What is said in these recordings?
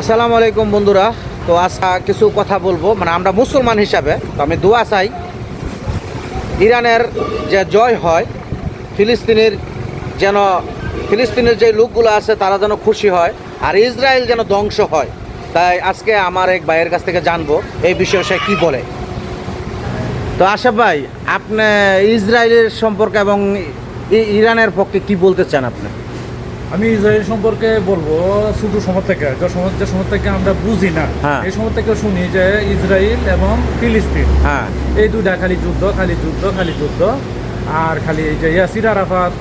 আসসালামু আলাইকুম বন্ধুরা। তো আজকে কিছু কথা বলব। মানে আমরা মুসলমান হিসাবে তো আমি দোয়া চাই, ইরানের যে জয় হয়, ফিলিস্তিনের যেন, ফিলিস্তিনের যে লোকগুলো আছে তারা যেন খুশি হয় আর ইসরায়েল যেন ধ্বংস হয়। তাই আজকে আমার এক ভাইয়ের কাছ থেকে জানব এই বিষয়ে সে কী বলে। তো আশাফ ভাই, আপনি ইসরায়েলের সম্পর্কে এবং ইরানের পক্ষে কি বলতে চান আপনি? আমি ইসরায়েল সম্পর্কে বলব শুধু সময় থেকে যে সময় যে সময় থেকে আমরা বুঝি না হ্যাঁ। এই সময় থেকে শুনি যে ইসরায়েল এবং ফিলিস্তিন। হ্যাঁ। এই দুইটা খালি যুদ্ধ খালি যুদ্ধ খালি যুদ্ধ। আর খালি এই যে ইয়াসির আরাফাত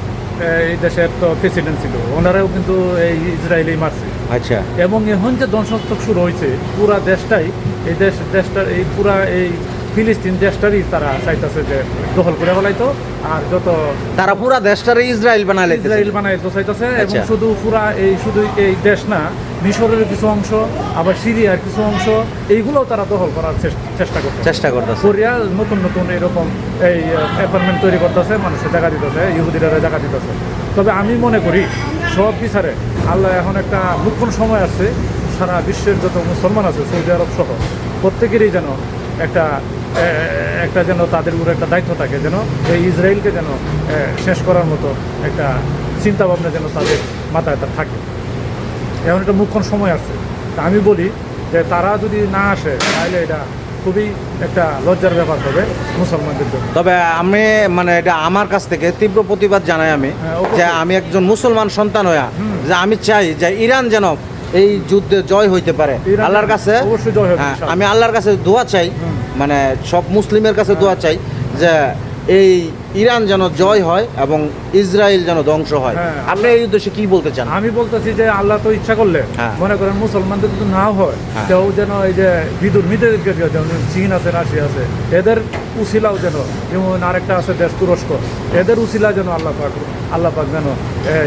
এই দেশের তো প্রেসিডেন্ট ছিল ওনারাও কিন্তু এই ইসরায়েলেই মারছে। আচ্ছা। এবং এখন যে ধ্বংসাত্মক শুরু হয়েছে পুরা দেশটাই এই দেশ দেশটা এই পুরা এই ফিলিস্তিন দেশটারই তারা চাইতেছে যে দখল করে ফেলাইতো আর যত তারা পুরা দেশটারে ইসরায়েল বানালে ইসরায়েল বানাইতে চাইতেছে এবং আচ্ছা। শুধু পুরা এই শুধু এই দেশ না মিশরের কিছু অংশ আবার সিরিয়ার কিছু অংশ এইগুলোও তারা দখল করার চেষ্টা করছে চেষ্টা করতেছে। কোরিয়া নতুন নতুন এরকম এই অ্যাপার্টমেন্ট তৈরি করতেছে মানুষের জায়গা দিতেছে ইহুদিরা জায়গা দিতেছে। তবে আমি মনে করি সব বিচারে আল্লাহ এখন একটা লক্ষণ সময় আছে সারা বিশ্বের যত মুসলমান আছে সৌদি আরব সহ প্রত্যেকেরই যেন একটা একটা যেন তাদের উপরে একটা দায়িত্ব থাকে যেন এই ইসরায়েলকে যেন শেষ করার মতো একটা চিন্তাভাবনা যেন তাদের মাথায় তার থাকে। এমন একটা মুখ্যণ সময় আছে। তা আমি বলি যে তারা যদি না আসে তাহলে এটা খুবই একটা লজ্জার ব্যাপার হবে মুসলমানদের জন্য। তবে আমি মানে এটা আমার কাছ থেকে তীব্র প্রতিবাদ জানাই আমি হ্যাঁ, যে আমি একজন মুসলমান সন্তান হইয়া যে আমি চাই যে ইরান যেন এই যুদ্ধে জয় হইতে পারে আল্লাহর কাছে হ্যাঁ। আমি আল্লাহর কাছে দোয়া চাই মানে সব মুসলিমের কাছে দোয়া চাই যে এই ইরান যেন জয় হয় এবং ইসরায়েল যেন ধ্বংস হয় হ্যাঁ। আপনি এই উদ্দেশ্যে কি বলতে চান আমি বলতেছি যে আল্লাহ তো ইচ্ছা করলে হ্যাঁ। মনে করেন মুসলমানদের যদি নাও হয় হ্যাঁ। কেউ যেন এই যে বিদুর মিদেরকে যেমন চীন আছে রাশিয়া আছে এদের উসিলাও যেন যেমন আরেকটা আছে দেশ তুরস্ক এদের উসিলা যেন আল্লাহ পাক আল্লাহ পাক যেন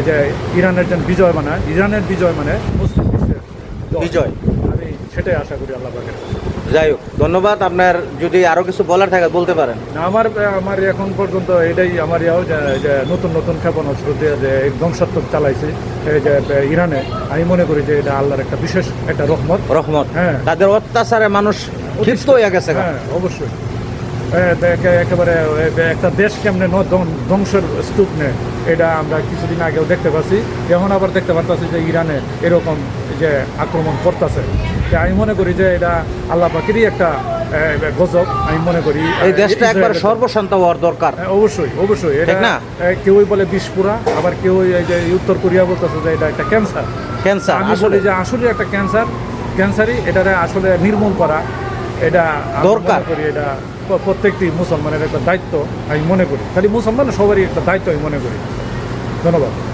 যে ইরানের যেন বিজয় মানে ইরানের বিজয় মানে মুসলিম বিশ্বের বিজয়। আমি সেটাই আশা করি আল্লাহ পাকের যাই হোক ধন্যবাদ। আপনার যদি আরও কিছু বলার থাকে বলতে পারেন। আমার আমার এখন পর্যন্ত এটাই আমার ইয়াও যে নতুন নতুন ক্ষেপণাস্ত্র দিয়ে যে ধ্বংসাত্মক চালাইছে এই যে ইরানে আমি মনে করি যে এটা আল্লাহর একটা বিশেষ একটা রহমত। রহমত। হ্যাঁ। তাদের অত্যাচারে মানুষ ক্ষিপ্ত হয়ে গেছে হ্যাঁ অবশ্যই। একেবারে একটা দেশ কেমনে ধ্বংসের স্তূপ নেয় এটা আমরা কিছুদিন আগেও দেখতে পাচ্ছি। এখন আবার দেখতে পারতেছি যে ইরানে এরকম যে আক্রমণ করতেছে। আমি মনে করি যে এটা আল্লাহ পাখিরই একটা গজব আমি মনে করি। এই দেশটা একবার সর্বশান্ত হওয়ার দরকার। অবশ্যই অবশ্যই এটা না? কেউই বলে বিষপুরা আবার কেউ এই যে উত্তর কোরিয়া বলতেছে যে এটা একটা ক্যান্সার। ক্যান্সার আমি আসলে। বলি যে আসলে একটা ক্যান্সার ক্যান্সারই এটারে আসলে নির্মূল করা এটা দরকার। করি এটা প্রত্যেকটি মুসলমানের একটা দায়িত্ব আমি মনে করি। খালি মুসলমান সবারই একটা দায়িত্ব আমি মনে করি। ধন্যবাদ।